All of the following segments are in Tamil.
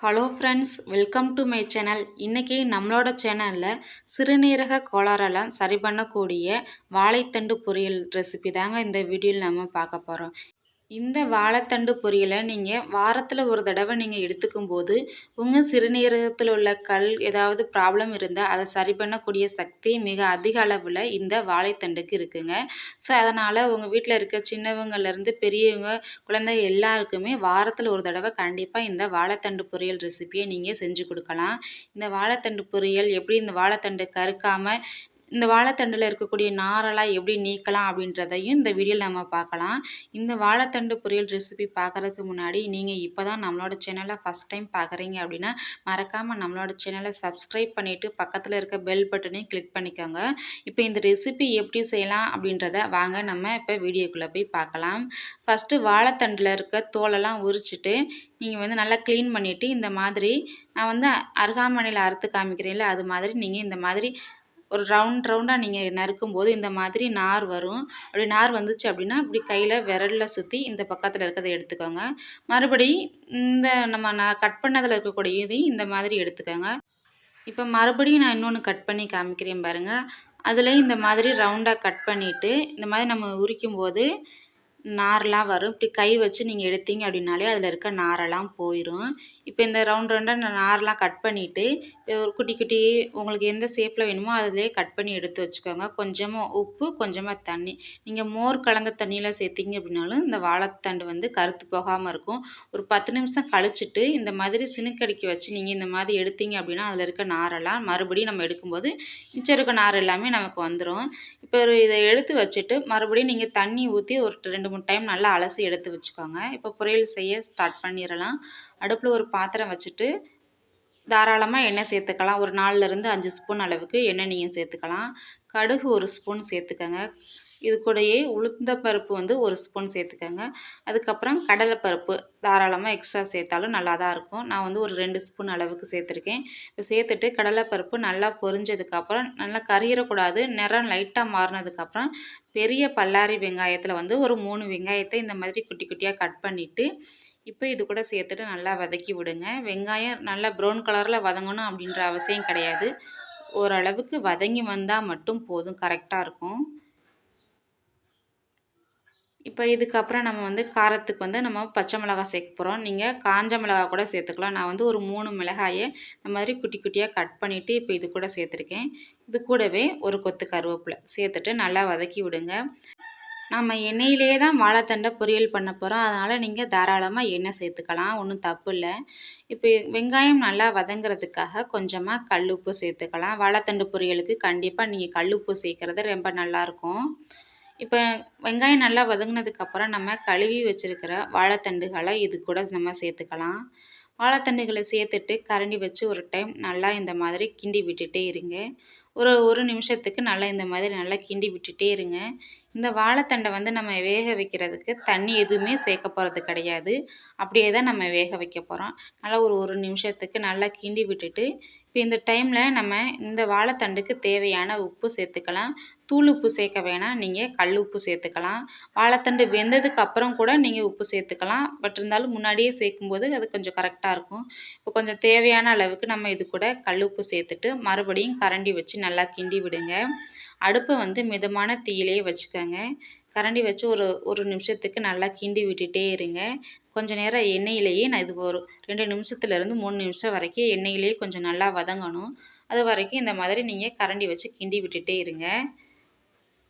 Hello friends welcome to my channel இன்றைக்கி நம்மளோட சேனலில் சிறுநீரக கோளாறெல்லாம் சரி பண்ணக்கூடிய வாழைத்தண்டு பொரியல் ரெசிபி தாங்க இந்த வீடியோவில் நம்ம பார்க்க போகிறோம் இந்த வாழைத்தண்டு பொரியலை நீங்கள் வாரத்தில் ஒரு தடவை நீங்கள் எடுத்துக்கும் போது உங்கள் சிறுநீரகத்தில் உள்ள கல் ஏதாவது ப்ராப்ளம் இருந்தால் அதை சரி பண்ணக்கூடிய சக்தி மிக அதிக அளவில் இந்த வாழைத்தண்டுக்கு இருக்குங்க. ஸோ அதனால் உங்கள் வீட்டில் இருக்க சின்னவங்கலேருந்து பெரியவங்க குழந்தை எல்லாருக்குமே வாரத்தில் ஒரு தடவை கண்டிப்பாக இந்த வாழைத்தண்டு பொரியல் ரெசிபியை நீங்கள் செஞ்சு கொடுக்கலாம். இந்த வாழைத்தண்டு பொரியல் எப்படி இந்த வாழைத்தண்டு கருக்காமல் இந்த வாழைத்தண்டில் இருக்கக்கூடிய நாரெல்லாம் எப்படி நீக்கலாம் அப்படின்றதையும் இந்த வீடியோவில் நம்ம பார்க்கலாம். இந்த வாழைத்தண்டு பொரியல் ரெசிபி பார்க்குறதுக்கு முன்னாடி நீங்கள் இப்போ தான் நம்மளோட சேனலை ஃபஸ்ட் டைம் பார்க்குறீங்க அப்படின்னா மறக்காமல் நம்மளோட சேனலை சப்ஸ்கிரைப் பண்ணிவிட்டு பக்கத்தில் இருக்க பெல் பட்டனையும் கிளிக் பண்ணிக்கோங்க. இப்போ இந்த ரெசிபி எப்படி செய்யலாம் அப்படின்றத வாங்க நம்ம இப்போ வீடியோக்குள்ளே போய் பார்க்கலாம். ஃபஸ்ட்டு வாழைத்தண்டில் இருக்க தோலெல்லாம் உரிச்சிட்டு நீங்கள் வந்து நல்லா க்ளீன் பண்ணிவிட்டு இந்த மாதிரி நான் வந்து அருகாமனையில் அறுத்து காமிக்கிறேன்ல அது மாதிரி நீங்கள் இந்த மாதிரி ஒரு ரவுண்ட் ரவுண்டாக நீங்கள் நறுக்கும் போது இந்த மாதிரி நார் வரும். அப்படி நார் வந்துச்சு அப்படின்னா இப்படி கையில் விரலில் சுற்றி இந்த பக்கத்தில் இருக்கிறத எடுத்துக்கோங்க. மறுபடி இந்த நம்ம நான் கட் பண்ணதில் இருக்கக்கூடிய இதையும் இந்த மாதிரி எடுத்துக்கோங்க. இப்போ மறுபடியும் நான் இன்னொன்று கட் பண்ணி காமிக்கிறேன் பாருங்கள் அதுலேயும் இந்த மாதிரி ரவுண்டாக கட் பண்ணிவிட்டு இந்த மாதிரி நம்ம உரிக்கும் போது நாரெலாம் வரும். இப்படி கை வச்சு நீங்கள் எடுத்தீங்க அப்படின்னாலே அதில் இருக்க நாரெல்லாம் போயிடும் இப்போ இந்த ரவுண்ட் ரவுண்டாக நான் நாரெலாம் கட் பண்ணிவிட்டு ஒரு குட்டி குட்டி உங்களுக்கு எந்த ஷேப்பில் வேணுமோ அதிலே கட் பண்ணி எடுத்து வச்சுக்கோங்க. கொஞ்சமாக உப்பு கொஞ்சமாக தண்ணி. நீங்கள் மோர் கலந்த தண்ணியில் சேர்த்திங்க அப்படின்னாலும் இந்த வாழைத்தண்டு வந்து கருத்து போகாமல் இருக்கும். ஒரு பத்து நிமிஷம் கழிச்சிட்டு இந்த மாதிரி சினுக்கடிக்க வச்சு நீங்கள் இந்த மாதிரி எடுத்தீங்க அப்படின்னா அதில் இருக்க நாரெல்லாம் மறுபடியும் நம்ம எடுக்கும்போது மிச்சம் இருக்க நார் எல்லாமே நமக்கு வந்துடும் இப்போ இதை எடுத்து வச்சுட்டு மறுபடியும் நீங்கள் தண்ணி ஊற்றி ஒரு ரெண்டு ரெண்டு மூணு டைம் நல்லா அலசி எடுத்து வச்சுக்கோங்க. இப்போ பொரியல் செய்ய ஸ்டார்ட் பண்ணிடலாம் அடுப்பில் ஒரு பாத்திரம் வச்சுட்டு தாராளமாக எண்ணெய் சேர்த்துக்கலாம். ஒரு நாலுலேருந்து அஞ்சு ஸ்பூன் அளவுக்கு எண்ணெய் நீங்கள் சேர்த்துக்கலாம். கடுகு ஒரு ஸ்பூன் சேர்த்துக்கோங்க. இது கூடயே உளுந்த பருப்பு வந்து ஒரு ஸ்பூன் சேர்த்துக்கோங்க. அதுக்கப்புறம் கடலைப்பருப்பு தாராளமாக எக்ஸ்ட்ரா சேர்த்தாலும் நல்லா தான் இருக்கும். நான் வந்து ஒரு ரெண்டு ஸ்பூன் அளவுக்கு சேர்த்துருக்கேன். இப்போ சேர்த்துட்டு கடலைப்பருப்பு நல்லா பொரிஞ்சதுக்கப்புறம் நல்லா கறியிடக்கூடாது நிறம் லைட்டாக மாறினதுக்கப்புறம் பெரிய பல்லாரி வெங்காயத்தில் வந்து ஒரு மூணு வெங்காயத்தை இந்த மாதிரி குட்டி குட்டியாக கட் பண்ணிவிட்டு இப்போ இது கூட சேர்த்துட்டு நல்லா வதக்கி விடுங்க. வெங்காயம் நல்லா ப்ரௌன் கலரில் வதங்கணும் அப்படின்ற அவசியம் கிடையாது. ஓரளவுக்கு வதங்கி வந்தால் மட்டும் போதும். கரெக்டாக இருக்கும். இப்போ இதுக்கப்புறம் நம்ம வந்து காரத்துக்கு வந்து நம்ம பச்சை மிளகா சேர்க்க போகிறோம் நீங்கள் காஞ்ச மிளகா கூட சேர்த்துக்கலாம். நான் வந்து ஒரு மூணு மிளகாயை இந்த மாதிரி குட்டி குட்டியாக கட் பண்ணிவிட்டு இப்போ இது கூட சேர்த்துருக்கேன். இது கூடவே ஒரு கொத்து கருவேப்பிலை சேர்த்துட்டு நல்லா வதக்கி விடுங்க. நம்ம எண்ணெயிலே தான் வாழைத்தண்டை பொரியல் பண்ண போகிறோம் அதனால் நீங்கள் தாராளமாக எண்ணெய் சேர்த்துக்கலாம். ஒன்றும் தப்பு இல்லை. இப்போ வெங்காயம் நல்லா வதங்கிறதுக்காக கொஞ்சமாக கல்லுப்பு சேர்த்துக்கலாம். வாழைத்தண்டு பொரியலுக்கு கண்டிப்பாக நீங்கள் கல்லுப்பு சேர்க்குறது ரொம்ப நல்லாயிருக்கும் இப்போ வெங்காயம் நல்லா வதங்கினதுக்கப்புறம் நம்ம கழுவி வச்சுருக்கிற வாழைத்தண்டுகளை இது கூட நம்ம சேர்த்துக்கலாம். வாழைத்தண்டுகளை சேர்த்துட்டு கரண்டி வச்சு ஒரு டைம் நல்லா இந்த மாதிரி கிண்டி விட்டுட்டே இருங்க. ஒரு ஒரு நிமிஷத்துக்கு நல்லா இந்த மாதிரி நல்லா கிண்டி விட்டுட்டே இருங்க. இந்த வாழைத்தண்டை வந்து நம்ம வேக வைக்கிறதுக்கு தண்ணி எதுவுமே சேர்க்க போகிறது கிடையாது. அப்படியே தான் நம்ம வேக வைக்க போகிறோம் நல்லா ஒரு ஒரு நிமிஷத்துக்கு நல்லா கிண்டி விட்டுட்டு இப்போ இந்த டைமில் நம்ம இந்த வாழைத்தண்டுக்கு தேவையான உப்பு சேர்த்துக்கலாம். தூள் உப்பு சேர்க்க வேணாம். நீங்கள் கல் உப்பு சேர்த்துக்கலாம். வாழைத்தண்டு வெந்ததுக்கு அப்புறம் கூட நீங்கள் உப்பு சேர்த்துக்கலாம். பட் இருந்தாலும் முன்னாடியே சேர்க்கும்போது அது கொஞ்சம் கரெக்டாக இருக்கும். இப்போ கொஞ்சம் தேவையான அளவுக்கு நம்ம இது கூட கல் உப்பு சேர்த்துட்டு மறுபடியும் கரண்டி வச்சு நல்லா கிண்டி விடுங்க. அடுப்பை வந்து மிதமான தீயிலே வச்சுக்கோங்க. கரண்டி வச்சு ஒரு ஒரு நிமிஷத்துக்கு நல்லா கிண்டி விட்டுட்டே இருங்க. கொஞ்சம் நேரம் எண்ணெயிலேயே நான் இது ஒரு ரெண்டு நிமிஷத்துலேருந்து மூணு நிமிஷம் வரைக்கும் எண்ணெயிலேயே கொஞ்சம் நல்லா வதங்கணும். அது வரைக்கும் இந்த மாதிரி நீங்கள் கரண்டி வச்சு கிண்டி விட்டுட்டே இருங்க.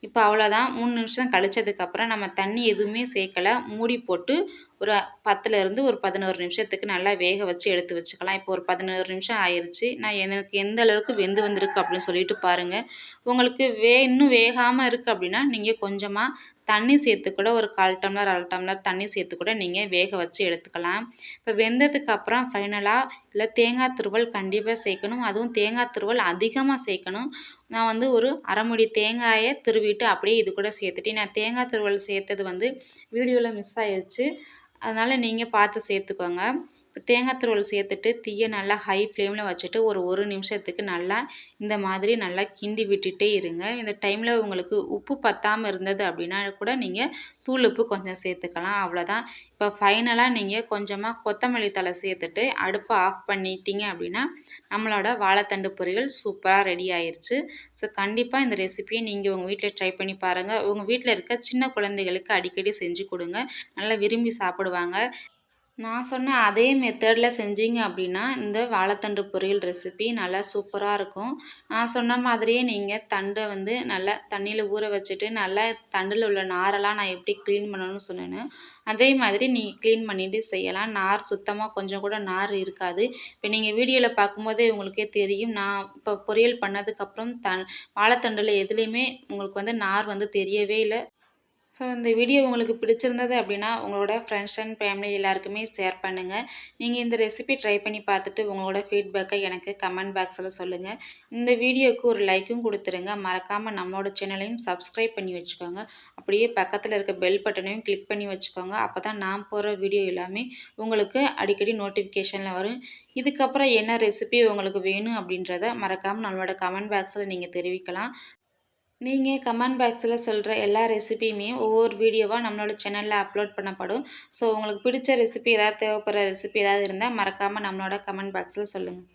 இப்போ அவ்வளோதான். மூணு நிமிஷம் கழிச்சதுக்கப்புறம் நம்ம தண்ணி எதுவுமே சேர்க்கலை. மூடி போட்டு ஒரு பத்துலேருந்து ஒரு பதினோரு நிமிஷத்துக்கு நல்லா வேக வச்சு எடுத்து வச்சுக்கலாம். இப்போ ஒரு பதினோரு நிமிஷம் ஆயிடுச்சு நான் எனக்கு எந்த அளவுக்கு வெந்து வந்திருக்கு அப்படின்னு சொல்லிட்டு பாருங்கள் உங்களுக்கு வே இன்னும் வேகாமல் இருக்குது அப்படின்னா நீங்கள் கொஞ்சமாக தண்ணி சேர்த்து கூட ஒரு கால் டம்ளர் அரை டம்ளர் தண்ணி சேர்த்து கூட நீங்கள் வேக வச்சு எடுத்துக்கலாம். இப்போ வெந்ததுக்கு அப்புறம் ஃபைனலாக இல்லை தேங்காய் துருவல் கண்டிப்பாக சேர்க்கணும். அதுவும் தேங்காய் துருவல் அதிகமாக சேர்க்கணும். நான் வந்து ஒரு அரைமுடி தேங்காயை துருவிட்டு அப்படியே இது கூட சேர்த்துட்டேன். நான் தேங்காய் துருவல் சேர்த்தது வந்து வீடியோவில் மிஸ் ஆயிடுச்சு அதனால் நீங்கள் பார்த்து சேர்த்துக்கோங்க. தேங்காய் துருவல் சேர்த்துட்டு தீயை நல்லா ஹை ஃப்ளேமில் வச்சுட்டு ஒரு ஒரு நிமிஷத்துக்கு நல்லா இந்த மாதிரி நல்லா கிண்டி விட்டுட்டே இருங்க. இந்த டைமில் உங்களுக்கு உப்பு பத்தாமல் இருந்தது அப்படின்னா கூட நீங்கள் தூள் உப்பு கொஞ்சம் சேர்த்துக்கலாம். அவ்வளோதான் இப்போ ஃபைனலாக நீங்கள் கொஞ்சமாக கொத்தமல்லி தழை சேர்த்துட்டு அடுப்பை ஆஃப் பண்ணிட்டீங்க அப்படின்னா நம்மளோட வாழைத்தண்டு பொரியல் சூப்பராக ரெடி ஆயிடுச்சு ஸோ கண்டிப்பாக இந்த ரெசிபியை நீங்கள் உங்கள் வீட்டில் ட்ரை பண்ணி பாருங்கள் உங்கள் வீட்டில் இருக்க சின்ன குழந்தைகளுக்கு அடிக்கடி செஞ்சு கொடுங்க. நல்லா விரும்பி சாப்பிடுவாங்க. நான் சொன்ன அதே மெத்தடில் செஞ்சீங்க அப்படின்னா இந்த வாழைத்தண்டு பொரியல் ரெசிபி நல்லா சூப்பராக இருக்கும். நான் சொன்ன மாதிரியே நீங்கள் தண்டை வந்து நல்லா தண்ணியில் ஊற வச்சுட்டு நல்லா தண்டில் உள்ள நாரெல்லாம் நான் எப்படி க்ளீன் பண்ணணும்னு சொன்னேன்னு அதே மாதிரி நீங்கள் க்ளீன் பண்ணிவிட்டு செய்யலாம். நார் சுத்தமாக கொஞ்சம் கூட நார் இருக்காது. இப்போ நீங்கள் வீடியோவில் பார்க்கும்போதே உங்களுக்கே தெரியும். நான் இப்போ பொரியல் பண்ணதுக்கப்புறம் தன் வாழைத்தண்டில் எதுலேயுமே உங்களுக்கு வந்து நார் வந்து தெரியவே இல்லை. ஸோ இந்த வீடியோ உங்களுக்கு பிடிச்சிருந்தது அப்படின்னா உங்களோட ஃப்ரெண்ட்ஸ் அண்ட் ஃபேமிலி எல்லாருக்குமே ஷேர் பண்ணுங்கள் நீங்கள் இந்த ரெசிபி ட்ரை பண்ணி பார்த்துட்டு உங்களோட ஃபீட்பேக்கை எனக்கு கமெண்ட் பாக்ஸில் சொல்லுங்கள் இந்த வீடியோவுக்கு ஒரு லைக்கும் கொடுத்துருங்க. மறக்காமல் நம்மளோட சேனலையும் சப்ஸ்கிரைப் பண்ணி வச்சுக்கோங்க. அப்படியே பக்கத்தில் இருக்க பெல் பட்டனையும் கிளிக் பண்ணி வச்சுக்கோங்க. அப்போ தான் நான் போகிற வீடியோ எல்லாமே உங்களுக்கு அடிக்கடி நோட்டிஃபிகேஷனில் வரும். இதுக்கப்புறம் என்ன ரெசிபி உங்களுக்கு வேணும் அப்படின்றத மறக்காமல் நம்மளோட கமெண்ட் பாக்ஸில் நீங்கள் தெரிவிக்கலாம். நீங்கள் கமெண்ட் பாக்ஸில் சொல்கிற எல்லா ரெசிபியுமே ஒவ்வொரு வீடியோவாக நம்மளோட சேனலில் அப்லோட் பண்ணப்படும். ஸோ உங்களுக்கு பிடிச்ச ரெசிபி ஏதாவது தேவைப்படுற ரெசிபி ஏதாவது இருந்தால் மறக்காமல் நம்மளோட கமெண்ட் பாக்ஸில் சொல்லுங்கள்